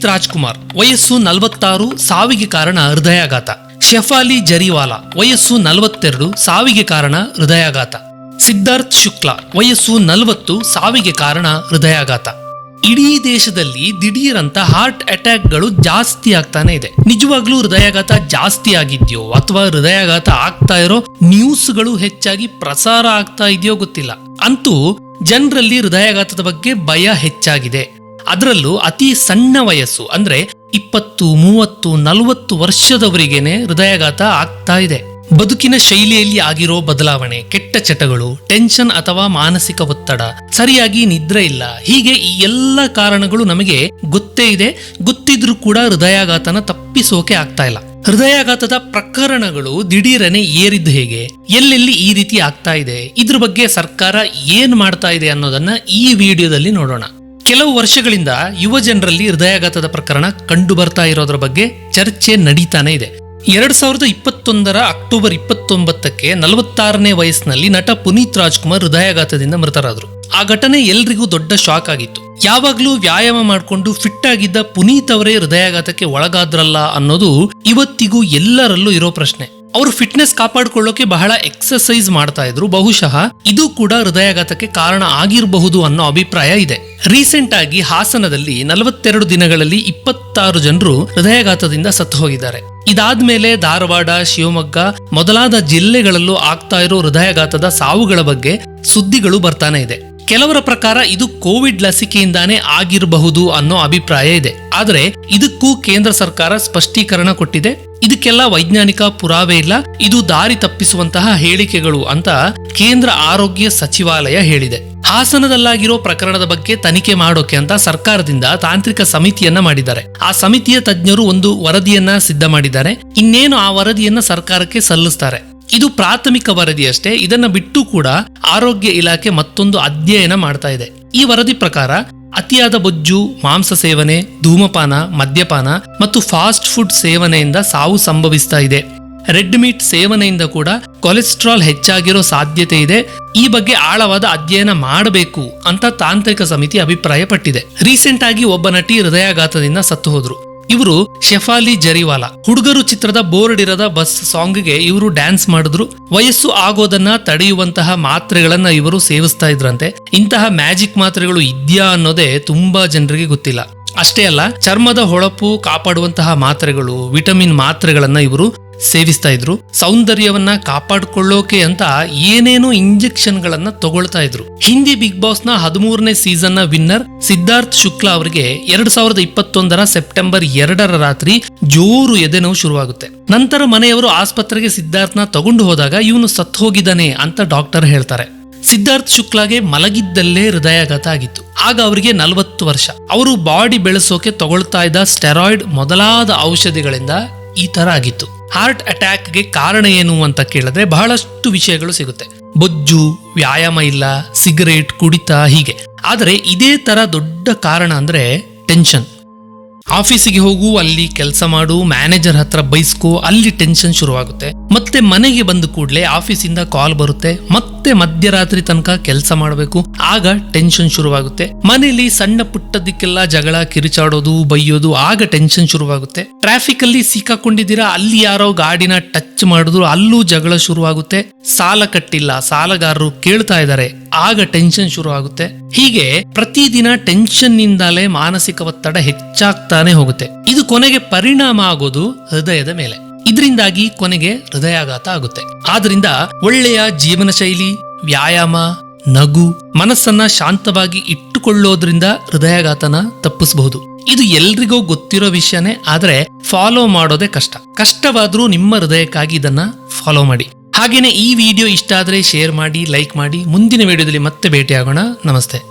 ಪುನೀತ್ ರಾಜ್ಕುಮಾರ್, ವಯಸ್ಸು ನಲವತ್ತಾರು, ಸಾವಿಗೆ ಕಾರಣ ಹೃದಯಾಘಾತ. ಶೆಫಾಲಿ ಜರಿವಾಲಾ, ವಯಸ್ಸು ನಲವತ್ತೆರಡು, ಸಾವಿಗೆ ಕಾರಣ ಹೃದಯಾಘಾತ. ಸಿದ್ಧಾರ್ಥ್ ಶುಕ್ಲಾ, ವಯಸ್ಸು ನಲವತ್ತು, ಸಾವಿಗೆ ಕಾರಣ ಹೃದಯಾಘಾತ. ಇಡೀ ದೇಶದಲ್ಲಿ ದಿಢೀರಂತ ಹಾರ್ಟ್ ಅಟ್ಯಾಕ್ಗಳು ಜಾಸ್ತಿ ಆಗ್ತಾನೆ ಇದೆ. ನಿಜವಾಗ್ಲೂ ಹೃದಯಾಘಾತ ಜಾಸ್ತಿ ಆಗಿದ್ಯೋ ಅಥವಾ ಹೃದಯಾಘಾತ ಆಗ್ತಾ ಇರೋ ನ್ಯೂಸ್ಗಳು ಹೆಚ್ಚಾಗಿ ಪ್ರಸಾರ ಆಗ್ತಾ ಇದೆಯೋ ಗೊತ್ತಿಲ್ಲ. ಅಂತೂ, ಜನರಲ್ಲಿ ಹೃದಯಾಘಾತದ ಬಗ್ಗೆ ಭಯ ಹೆಚ್ಚಾಗಿದೆ. ಅದರಲ್ಲೂ ಅತಿ ಸಣ್ಣ ವಯಸ್ಸು, ಅಂದ್ರೆ ಇಪ್ಪತ್ತು, ಮೂವತ್ತು, ನಲವತ್ತು ವರ್ಷದವರಿಗೇನೆ ಹೃದಯಾಘಾತ ಆಗ್ತಾ ಇದೆ. ಬದುಕಿನ ಶೈಲಿಯಲ್ಲಿ ಆಗಿರೋ ಬದಲಾವಣೆ, ಕೆಟ್ಟ ಚಟಗಳು, ಟೆನ್ಷನ್ ಅಥವಾ ಮಾನಸಿಕ ಒತ್ತಡ, ಸರಿಯಾಗಿ ನಿದ್ರೆ ಇಲ್ಲ. ಹೀಗೆ ಈ ಎಲ್ಲ ಕಾರಣಗಳು ನಮಗೆ ಗೊತ್ತೇ ಇದೆ. ಗೊತ್ತಿದ್ರೂ ಕೂಡ ಹೃದಯಾಘಾತನ ತಪ್ಪಿಸೋಕೆ ಆಗ್ತಾ ಇಲ್ಲ. ಹೃದಯಾಘಾತದ ಪ್ರಕರಣಗಳು ದಿಢೀರನೆ ಏರಿದ್ದು ಹೇಗೆ? ಎಲ್ಲೆಲ್ಲಿ ಈ ರೀತಿ ಆಗ್ತಾ ಇದೆ? ಇದ್ರ ಬಗ್ಗೆ ಸರ್ಕಾರ ಏನ್ ಮಾಡ್ತಾ ಇದೆ ಅನ್ನೋದನ್ನ ಈ ವಿಡಿಯೋದಲ್ಲಿ ನೋಡೋಣ. ಕೆಲವು ವರ್ಷಗಳಿಂದ ಯುವ ಜನರಲ್ಲಿ ಹೃದಯಾಘಾತದ ಪ್ರಕರಣ ಕಂಡು ಬರ್ತಾ ಇರೋದ್ರ ಬಗ್ಗೆ ಚರ್ಚೆ ನಡೀತಾನೆ ಇದೆ. ಎರಡ್ ಸಾವಿರದ ಇಪ್ಪತ್ತೊಂದರ ಅಕ್ಟೋಬರ್ ಇಪ್ಪತ್ತೊಂಬತ್ತಕ್ಕೆ ನಲವತ್ತಾರನೇ ವಯಸ್ಸಿನಲ್ಲಿ ನಟ ಪುನೀತ್ ರಾಜ್ಕುಮಾರ್ ಹೃದಯಾಘಾತದಿಂದ ಮೃತರಾದರು. ಆ ಘಟನೆ ಎಲ್ರಿಗೂ ದೊಡ್ಡ ಶಾಕ್ ಆಗಿತ್ತು. ಯಾವಾಗ್ಲೂ ವ್ಯಾಯಾಮ ಮಾಡಿಕೊಂಡು ಫಿಟ್ ಆಗಿದ್ದ ಪುನೀತ್ ಅವರೇ ಹೃದಯಾಘಾತಕ್ಕೆ ಒಳಗಾದ್ರಲ್ಲ ಅನ್ನೋದು ಇವತ್ತಿಗೂ ಎಲ್ಲರಲ್ಲೂ ಇರೋ ಪ್ರಶ್ನೆ. ಅವರು ಫಿಟ್ನೆಸ್ ಕಾಪಾಡಿಕೊಳ್ಳೋಕೆ ಬಹಳ ಎಕ್ಸರ್ಸೈಸ್ ಮಾಡ್ತಾ ಇದ್ರು. ಬಹುಶಃ ಇದು ಕೂಡ ಹೃದಯಾಘಾತಕ್ಕೆ ಕಾರಣ ಆಗಿರಬಹುದು ಅನ್ನೋ ಅಭಿಪ್ರಾಯ ಇದೆ. ರೀಸೆಂಟ್ ಆಗಿ ಹಾಸನದಲ್ಲಿ ನಲವತ್ತೆರಡು ದಿನಗಳಲ್ಲಿ ಇಪ್ಪತ್ತಾರು ಜನರು ಹೃದಯಾಘಾತದಿಂದ ಸತ್ತು ಹೋಗಿದ್ದಾರೆ. ಇದಾದ್ಮೇಲೆ ಧಾರವಾಡ, ಶಿವಮೊಗ್ಗ ಮೊದಲಾದ ಜಿಲ್ಲೆಗಳಲ್ಲೂ ಆಗ್ತಾ ಇರೋ ಹೃದಯಾಘಾತದ ಸಾವುಗಳ ಬಗ್ಗೆ ಸುದ್ದಿಗಳು ಬರ್ತಾನೆ ಇದೆ. ಕೆಲವರ ಪ್ರಕಾರ ಇದು ಕೋವಿಡ್ ಲಸಿಕೆಯಿಂದಾನೇ ಆಗಿರಬಹುದು ಅನ್ನೋ ಅಭಿಪ್ರಾಯ ಇದೆ. ಆದರೆ ಇದಕ್ಕೂ ಕೇಂದ್ರ ಸರ್ಕಾರ ಸ್ಪಷ್ಟೀಕರಣ ಕೊಟ್ಟಿದೆ. ಇದಕ್ಕೆಲ್ಲ ವೈಜ್ಞಾನಿಕ ಪುರಾವೆ ಇಲ್ಲ. ಇದು ದಾರಿ ತಪ್ಪಿಸುವಂತಹ ಹೇಳಿಕೆಗಳು ಅಂತ ಕೇಂದ್ರ ಆರೋಗ್ಯ ಸಚಿವಾಲಯ ಹೇಳಿದೆ. ಹಾಸನದಲ್ಲಾಗಿರೋ ಪ್ರಕರಣದ ಬಗ್ಗೆ ತನಿಖೆ ಮಾಡೋಕೆ ಅಂತ ಸರ್ಕಾರದಿಂದ ತಾಂತ್ರಿಕ ಸಮಿತಿಯನ್ನ ಮಾಡಿದ್ದಾರೆ. ಆ ಸಮಿತಿಯ ತಜ್ಞರು ಒಂದು ವರದಿಯನ್ನ ಸಿದ್ಧ ಮಾಡಿದ್ದಾರೆ. ಇನ್ನೇನು ಆ ವರದಿಯನ್ನ ಸರ್ಕಾರಕ್ಕೆ ಸಲ್ಲಿಸ್ತಾರೆ? ಇದು ಪ್ರಾಥಮಿಕ ವರದಿಯಷ್ಟೇ ಇದನ್ನ ಬಿಟ್ಟು ಕೂಡ ಆರೋಗ್ಯ ಇಲಾಖೆ ಮತ್ತೊಂದು ಅಧ್ಯಯನ ಮಾಡ್ತಾ ಇದೆ. ಈ ವರದಿ ಪ್ರಕಾರ ಅತಿಯಾದ ಬೊಜ್ಜು, ಮಾಂಸ ಸೇವನೆ, ಧೂಮಪಾನ, ಮದ್ಯಪಾನ ಮತ್ತು ಫಾಸ್ಟ್ ಫುಡ್ ಸೇವನೆಯಿಂದ ಸಾವು ಸಂಭವಿಸ್ತಾ ಇದೆ. ರೆಡ್ ಮೀಟ್ ಸೇವನೆಯಿಂದ ಕೂಡ ಕೊಲೆಸ್ಟ್ರಾಲ್ ಹೆಚ್ಚಾಗಿರೋ ಸಾಧ್ಯತೆ ಇದೆ. ಈ ಬಗ್ಗೆ ಆಳವಾದ ಅಧ್ಯಯನ ಮಾಡಬೇಕು ಅಂತ ತಾಂತ್ರಿಕ ಸಮಿತಿ ಅಭಿಪ್ರಾಯಪಟ್ಟಿದೆ. ರೀಸೆಂಟ್ ಆಗಿ ಒಬ್ಬ ನಟಿ ಹೃದಯಾಘಾತದಿಂದ ಸತ್ತು ಹೋದ್ರು. ಇವರು ಶೆಫಾಲಿ ಜರಿವಾಲಾ. ಹುಡುಗರು ಚಿತ್ರದ ಬೋರ್ಡ್ ಇರದ ಬಸ್ ಸಾಂಗ್ಗೆ ಇವರು ಡ್ಯಾನ್ಸ್ ಮಾಡಿದ್ರು. ವಯಸ್ಸು ಆಗೋದನ್ನ ತಡೆಯುವಂತಹ ಮಾತ್ರೆಗಳನ್ನ ಇವರು ಸೇವಿಸ್ತಾ ಇದ್ರಂತೆ. ಇಂತಹ ಮ್ಯಾಜಿಕ್ ಮಾತ್ರೆಗಳು ಇದ್ಯಾ ಅನ್ನೋದೇ ತುಂಬಾ ಜನರಿಗೆ ಗೊತ್ತಿಲ್ಲ. ಅಷ್ಟೇ ಅಲ್ಲ, ಚರ್ಮದ ಹೊಳಪು ಕಾಪಾಡುವಂತಹ ಮಾತ್ರೆಗಳು, ವಿಟಮಿನ್ ಮಾತ್ರೆಗಳನ್ನ ಇವರು ಸೇವಿಸ್ತಾ ಇದ್ರು. ಸೌಂದರ್ಯವನ್ನ ಕಾಪಾಡಿಕೊಳ್ಳೋಕೆ ಅಂತ ಏನೇನೋ ಇಂಜೆಕ್ಷನ್ ಗಳನ್ನ ತಗೊಳ್ತಾ ಇದ್ರು. ಹಿಂದಿ ಬಿಗ್ ಬಾಸ್ನ ಹದಿಮೂರನೇ ಸೀಸನ್ನ ವಿನ್ನರ್ ಸಿದ್ಧಾರ್ಥ್ ಶುಕ್ಲಾ ಅವರಿಗೆ ಎರಡ್ ಸಾವಿರದ ಇಪ್ಪತ್ತೊಂದರ ಸೆಪ್ಟೆಂಬರ್ ಎರಡರ ರಾತ್ರಿ ಜೋರು ಎದೆನೋವು ಶುರುವಾಗುತ್ತೆ. ನಂತರ ಮನೆಯವರು ಆಸ್ಪತ್ರೆಗೆ ಸಿದ್ಧಾರ್ಥ್ನ ತಗೊಂಡು ಹೋದಾಗ ಇವನು ಸತ್ತು ಹೋಗಿದ್ದಾನೆ ಅಂತ ಡಾಕ್ಟರ್ ಹೇಳ್ತಾರೆ. ಸಿದ್ಧಾರ್ಥ್ ಶುಕ್ಲಾಗೆ ಮಲಗಿದ್ದಲ್ಲೇ ಹೃದಯಾಘಾತ ಆಗಿತ್ತು. ಆಗ ಅವರಿಗೆ ನಲವತ್ತು ವರ್ಷ. ಅವರು ಬಾಡಿ ಬೆಳೆಸೋಕೆ ತಗೊಳ್ತಾ ಇದ್ದ ಸ್ಟೆರಾಯ್ಡ್ ಮೊದಲಾದ ಔಷಧಿಗಳಿಂದ ಈ ತರ ಆಗಿತ್ತು. ಹಾರ್ಟ್ ಅಟ್ಯಾಕ್ಗೆ ಕಾರಣ ಏನು ಅಂತ ಕೇಳಿದ್ರೆ ಬಹಳಷ್ಟು ವಿಷಯಗಳು ಸಿಗುತ್ತೆ. ಬೊಜ್ಜು, ವ್ಯಾಯಾಮ ಇಲ್ಲ, ಸಿಗರೇಟ್, ಕುಡಿತ, ಹೀಗೆ. ಆದರೆ ಇದೇ ತರ ದೊಡ್ಡ ಕಾರಣ ಅಂದ್ರೆ ಟೆನ್ಷನ್ ಆಫೀಸಿಗೆ ಹೋಗು, ಅಲ್ಲಿ ಕೆಲಸ ಮಾಡು ಮ್ಯಾನೇಜರ್ ಹತ್ರ ಬೈಸ್ಕೋ, ಅಲ್ಲಿ ಟೆನ್ಷನ್ ಶುರುವಾಗುತ್ತೆ. ಮತ್ತೆ ಮನೆಗೆ ಬಂದ ಕೂಡಲೇ ಆಫೀಸಿಂದ ಕಾಲ್ ಬರುತ್ತೆ ಮತ್ತೆ ಮಧ್ಯರಾತ್ರಿ ತನಕ ಕೆಲಸ ಮಾಡಬೇಕು. ಆಗ ಟೆನ್ಷನ್ ಶುರುವಾಗುತ್ತೆ. ಮನೆಯಲ್ಲಿ ಸಣ್ಣ ಪುಟ್ಟದಕ್ಕೆಲ್ಲ ಜಗಳ, ಕಿರಿಚಾಡೋದು, ಬೈಯೋದು ಆಗ ಟೆನ್ಷನ್ ಶುರುವಾಗುತ್ತೆ. ಟ್ರಾಫಿಕ್ ಅಲ್ಲಿ ಸಿಕ್ಕಾಕೊಂಡಿದ್ದೀರಾ? ಅಲ್ಲಿ ಯಾರೋ ಗಾಡಿನ ಟಚ್ ಮಾಡಿದ್ರು, ಅಲ್ಲೂ ಜಗಳ ಶುರುವಾಗುತ್ತೆ. ಸಾಲ ಕಟ್ಟಿಲ್ಲ, ಸಾಲಗಾರರು ಕೇಳ್ತಾ ಇದ್ದಾರೆ. ಆಗ ಟೆನ್ಷನ್ ಶುರು ಆಗುತ್ತೆ ಹೀಗೆ ಪ್ರತಿದಿನ ಟೆನ್ಷನ್ ನಿಂದಲೇ ಮಾನಸಿಕ ಒತ್ತಡ ಹೆಚ್ಚಾಗ್ತಾನೆ ಹೋಗುತ್ತೆ. ಇದು ಕೊನೆಗೆ ಪರಿಣಾಮ ಆಗೋದು ಹೃದಯದ ಮೇಲೆ. ಇದರಿಂದಾಗಿ ಕೊನೆಗೆ ಹೃದಯಾಘಾತ ಆಗುತ್ತೆ. ಆದ್ರಿಂದ ಒಳ್ಳೆಯ ಜೀವನ ಶೈಲಿ, ವ್ಯಾಯಾಮ, ನಗು, ಮನಸ್ಸನ್ನ ಶಾಂತವಾಗಿ ಇಟ್ಟುಕೊಳ್ಳೋದ್ರಿಂದ ಹೃದಯಾಘಾತನ ತಪ್ಪಿಸಬಹುದು. ಇದು ಎಲ್ರಿಗೂ ಗೊತ್ತಿರೋ ವಿಷಯನೇ, ಆದ್ರೆ ಫಾಲೋ ಮಾಡೋದೇ ಕಷ್ಟ. ಕಷ್ಟವಾದ್ರೂ ನಿಮ್ಮ ಹೃದಯಕ್ಕಾಗಿ ಇದನ್ನ ಫಾಲೋ ಮಾಡಿ. ಹಾಗೇನೆ ಈ ವಿಡಿಯೋ ಇಷ್ಟ ಆದ್ರೆ ಶೇರ್ ಮಾಡಿ ಲೈಕ್ ಮಾಡಿ. ಮುಂದಿನ ವಿಡಿಯೋದಲ್ಲಿ ಮತ್ತೆ ಭೇಟಿಯಾಗೋಣ. ನಮಸ್ತೆ.